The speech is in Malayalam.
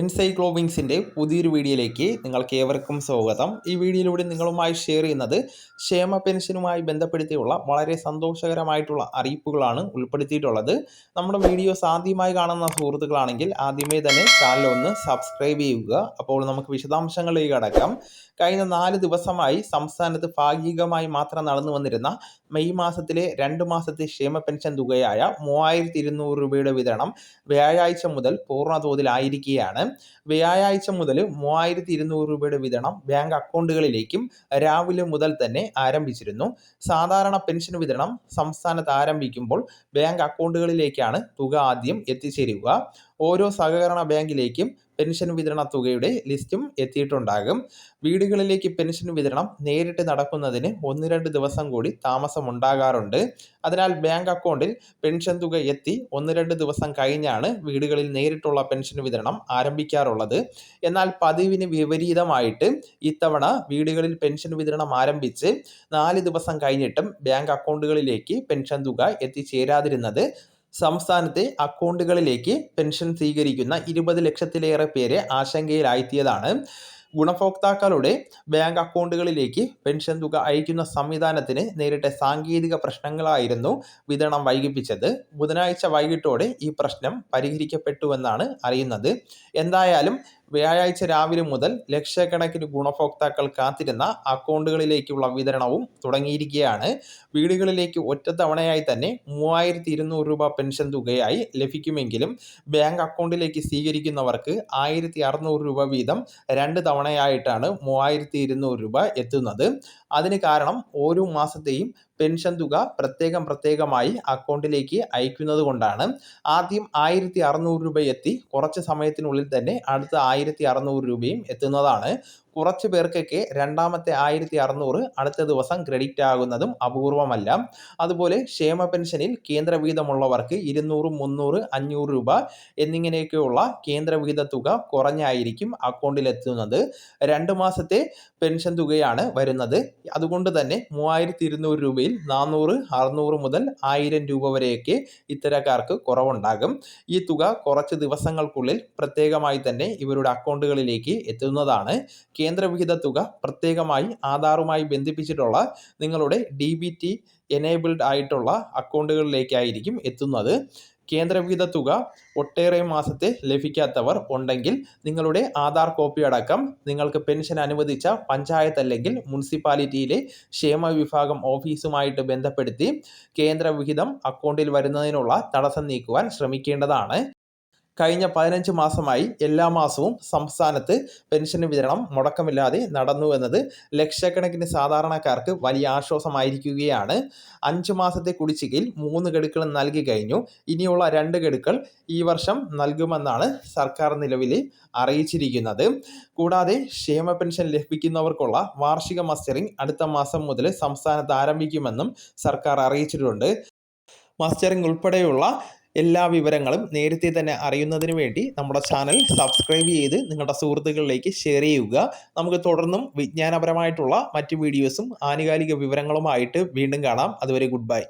എൻസൈക്ലോവിങ്സിന്റെ പുതിയൊരു വീഡിയോയിലേക്ക് നിങ്ങൾക്ക് ഏവർക്കും സ്വാഗതം. ഈ വീഡിയോയിലൂടെ നിങ്ങളുമായി ഷെയർ ചെയ്യുന്നത് ക്ഷേമ പെൻഷനുമായി ബന്ധപ്പെടുത്തിയുള്ള വളരെ സന്തോഷകരമായിട്ടുള്ള അറിയിപ്പുകളാണ് ഉൾപ്പെടുത്തിയിട്ടുള്ളത്. നമ്മുടെ വീഡിയോസ് ആദ്യമായി കാണുന്ന സുഹൃത്തുക്കളാണെങ്കിൽ ആദ്യമേ തന്നെ ചാനൽ ഒന്ന് സബ്സ്ക്രൈബ് ചെയ്യുക. അപ്പോൾ നമുക്ക് വിശദാംശങ്ങളിലേക്ക് അടക്കാം കഴിഞ്ഞ നാല് ദിവസമായി സംസ്ഥാനത്ത് ഭാഗികമായി മാത്രം നടന്നു വന്നിരുന്ന മെയ് മാസത്തിലെ രണ്ട് മാസത്തെ ക്ഷേമ പെൻഷൻ തുകയായ മൂവായിരത്തി ഇരുന്നൂറ് രൂപയുടെ വിതരണം വ്യാഴാഴ്ച മുതൽ പൂർണതോതിലായിരിക്കുകയാണ്. വ്യാഴാഴ്ച മുതൽ മൂവായിരത്തി ഇരുന്നൂറ് രൂപയുടെ വിതരണം ബാങ്ക് അക്കൗണ്ടുകളിലേക്കും രാവിലെ മുതൽ തന്നെ ആരംഭിച്ചിരുന്നു. സാധാരണ പെൻഷൻ വിതരണം സംസ്ഥാനത്ത് ആരംഭിക്കുമ്പോൾ ബാങ്ക് അക്കൗണ്ടുകളിലേക്കാണ് തുക ആദ്യം എത്തിച്ചേരുക. ഓരോ സഹകരണ ബാങ്കിലേക്കും പെൻഷൻ വിതരണ തുകയുടെ ലിസ്റ്റും എത്തിയിട്ടുണ്ടാകും. വീടുകളിലേക്ക് പെൻഷൻ വിതരണം നേരിട്ട് നടക്കുന്നതിന് ഒന്ന് രണ്ട് ദിവസം കൂടി താമസമുണ്ടാകാറുണ്ട് അതിനാൽ ബാങ്ക് അക്കൗണ്ടിൽ പെൻഷൻ തുക എത്തി ഒന്ന് രണ്ട് ദിവസം കഴിഞ്ഞാണ് വീടുകളിൽ നേരിട്ടുള്ള പെൻഷൻ വിതരണം ആരംഭിക്കാറുള്ളത്. എന്നാൽ പതിവിന് വിപരീതമായിട്ട് ഇത്തവണ വീടുകളിൽ പെൻഷൻ വിതരണം ആരംഭിച്ച് നാല് ദിവസം കഴിഞ്ഞിട്ടും ബാങ്ക് അക്കൗണ്ടുകളിലേക്ക് പെൻഷൻ തുക എത്തിച്ചേരാതിരുന്നത് സംസ്ഥാനത്തെ അക്കൗണ്ടുകളിലേക്ക് പെൻഷൻ സ്വീകരിക്കുന്ന ഇരുപത് ലക്ഷത്തിലേറെ പേരെ ആശങ്കയിലാഴ്ത്തിയതാണ്. ഗുണഭോക്താക്കളുടെ ബാങ്ക് അക്കൗണ്ടുകളിലേക്ക് പെൻഷൻ തുക അയക്കുന്ന സംവിധാനത്തിന് നേരിട്ട സാങ്കേതിക പ്രശ്നങ്ങളായിരുന്നു വിതരണം വൈകിപ്പിച്ചത്. ബുധനാഴ്ച വൈകിട്ടോടെ ഈ പ്രശ്നം പരിഹരിക്കപ്പെട്ടുവെന്നാണ് അറിയുന്നത്. എന്തായാലും വ്യാഴാഴ്ച രാവിലെ മുതൽ ലക്ഷക്കണക്കിന് ഗുണഭോക്താക്കൾ കാത്തിരുന്ന അക്കൗണ്ടുകളിലേക്കുള്ള വിതരണവും തുടങ്ങിയിരിക്കുകയാണ്. വീടുകളിലേക്ക് ഒറ്റത്തവണയായി തന്നെ മൂവായിരത്തി ഇരുന്നൂറ് രൂപ പെൻഷൻ തുകയായി ലഭിക്കുമെങ്കിലും ബാങ്ക് അക്കൗണ്ടിലേക്ക് സ്വീകരിക്കുന്നവർക്ക് ആയിരത്തി അറുന്നൂറ് രൂപ വീതം രണ്ട് തവണയായിട്ടാണ് മൂവായിരത്തി ഇരുന്നൂറ് രൂപ എത്തുന്നത്. അതിന് കാരണം ഓരോ മാസത്തെയും പെൻഷൻ തുക പ്രത്യേകം പ്രത്യേകമായി അക്കൗണ്ടിലേക്ക് അയക്കുന്നത് കൊണ്ടാണ്. ആദ്യം ആയിരത്തി അറുന്നൂറ് രൂപ എത്തി. കുറച്ച് സമയത്തിനുള്ളിൽ തന്നെ അടുത്ത ആയിരത്തി അറുന്നൂറ് രൂപയും എത്തുന്നതാണ്. കുറച്ച് പേർക്കൊക്കെ രണ്ടാമത്തെ ആയിരത്തി അറുന്നൂറ് അടുത്ത ദിവസം ക്രെഡിറ്റ് ആകുന്നതും അപൂർവമല്ല. അതുപോലെ ക്ഷേമ പെൻഷനിൽ കേന്ദ്ര വീതമുള്ളവർക്ക് ഇരുന്നൂറ് മുന്നൂറ് അഞ്ഞൂറ് രൂപ എന്നിങ്ങനെയൊക്കെയുള്ള കേന്ദ്ര വീത തുക കുറഞ്ഞായിരിക്കും അക്കൗണ്ടിലെത്തുന്നത്. രണ്ട് മാസത്തെ പെൻഷൻ തുകയാണ് വരുന്നത്. അതുകൊണ്ട് തന്നെ മൂവായിരത്തി ഇരുന്നൂറ് രൂപയിൽ നാനൂറ് അറുന്നൂറ് മുതൽ ആയിരം രൂപ വരെയൊക്കെ ഇത്തരക്കാർക്ക് കുറവുണ്ടാകും. ഈ തുക കുറച്ച് ദിവസങ്ങൾക്കുള്ളിൽ പ്രത്യേകമായി തന്നെ ഇവരുടെ അക്കൗണ്ടുകളിലേക്ക് എത്തുന്നതാണ്. കേന്ദ്രവിഹിത തുക പ്രത്യേകമായി ആധാറുമായി ബന്ധിപ്പിച്ചിട്ടുള്ള നിങ്ങളുടെ ഡി ബി ടി എനേബിൾഡ് ആയിട്ടുള്ള അക്കൗണ്ടുകളിലേക്കായിരിക്കും എത്തുന്നത്. കേന്ദ്രവിഹിത തുക ഒട്ടേറെ മാസത്തെ ലഭിക്കാത്തവർ ഉണ്ടെങ്കിൽ നിങ്ങളുടെ ആധാർ കോപ്പി അടക്കം നിങ്ങൾക്ക് പെൻഷൻ അനുവദിച്ച പഞ്ചായത്ത് അല്ലെങ്കിൽ മുനിസിപ്പാലിറ്റിയിലെ ക്ഷേമ വിഭാഗം ഓഫീസുമായിട്ട് ബന്ധപ്പെടുത്തി കേന്ദ്രവിഹിതം അക്കൗണ്ടിൽ വരുന്നതിനുള്ള തടസ്സം നീക്കുവാൻ ശ്രമിക്കേണ്ടതാണ്. കഴിഞ്ഞ പതിനഞ്ച് മാസമായി എല്ലാ മാസവും സംസ്ഥാനത്ത് പെൻഷൻ വിതരണം മുടക്കമില്ലാതെ നടന്നു എന്നത് ലക്ഷക്കണക്കിന് സാധാരണക്കാർക്ക് വലിയ ആശ്വാസമായിരിക്കുകയാണ്. അഞ്ച് മാസത്തെ കുടിശ്ശികയിൽ മൂന്ന് ഗഡുക്കൾ നൽകി കഴിഞ്ഞു. ഇനിയുള്ള രണ്ട് ഗഡുക്കൾ ഈ വർഷം നൽകുമെന്നാണ് സർക്കാർ നിലവിൽ അറിയിച്ചിരിക്കുന്നത്. കൂടാതെ ക്ഷേമ പെൻഷൻ ലഭിക്കുന്നവർക്കുള്ള വാർഷിക മസ്റ്ററിംഗ് അടുത്ത മാസം മുതൽ സംസ്ഥാനത്ത് ആരംഭിക്കുമെന്നും സർക്കാർ അറിയിച്ചിട്ടുണ്ട്. മസ്റ്ററിംഗ് ഉൾപ്പെടെയുള്ള എല്ലാ വിവരങ്ങളും നേരത്തെ തന്നെ അറിയുന്നതിന് വേണ്ടി നമ്മുടെ ചാനൽ സബ്സ്ക്രൈബ് ചെയ്ത് നിങ്ങളുടെ സുഹൃത്തുക്കളിലേക്ക് ഷെയർ ചെയ്യുക. നമുക്ക് തുടർന്നും വിജ്ഞാനപരമായിട്ടുള്ള മറ്റ് വീഡിയോസും ആനുകാലിക വിവരങ്ങളുമായിട്ട് വീണ്ടും കാണാം. അതുവരെ ഗുഡ് ബൈ.